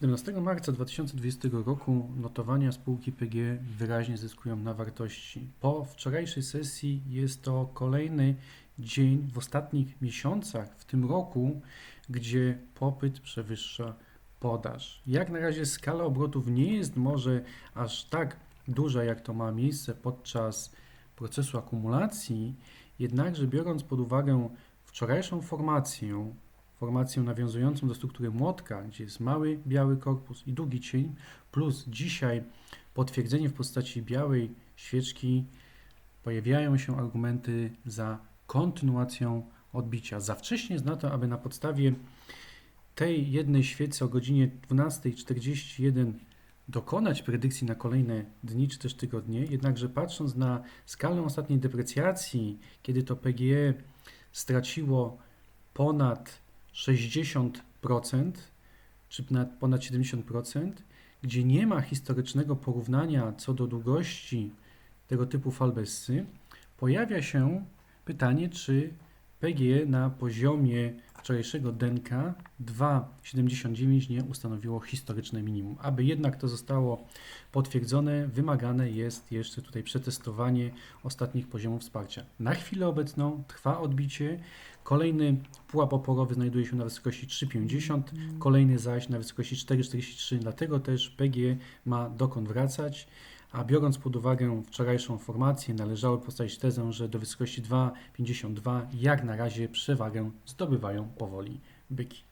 17 marca 2020 roku notowania spółki PG wyraźnie zyskują na wartości. Po wczorajszej sesji jest to kolejny dzień w ostatnich miesiącach w tym roku, gdzie popyt przewyższa podaż. Jak na razie skala obrotów nie jest może aż tak duża, jak to ma miejsce podczas procesu akumulacji, jednakże biorąc pod uwagę wczorajszą formację, formację nawiązującą do struktury młotka, gdzie jest mały biały korpus i długi cień, plus dzisiaj potwierdzenie w postaci białej świeczki, pojawiają się argumenty za kontynuacją odbicia. Za wcześnie jest na to, aby na podstawie tej jednej świecy o godzinie 12.41 dokonać predykcji na kolejne dni czy też tygodnie, jednakże patrząc na skalę ostatniej deprecjacji, kiedy to PGE straciło ponad 60%, czy ponad 70%, gdzie nie ma historycznego porównania co do długości tego typu fal Bessy, pojawia się pytanie, czy PGE na poziomie wczorajszego denka 2,79 nie ustanowiło historyczne minimum. Aby jednak to zostało potwierdzone, wymagane jest jeszcze tutaj przetestowanie ostatnich poziomów wsparcia. Na chwilę obecną trwa odbicie. Kolejny pułap oporowy znajduje się na wysokości 3,50, kolejny zaś na wysokości 4,43, dlatego też PG ma dokąd wracać. A biorąc pod uwagę wczorajszą formację, należało postawić tezę, że do wysokości 2,52 jak na razie przewagę zdobywają powoli byki.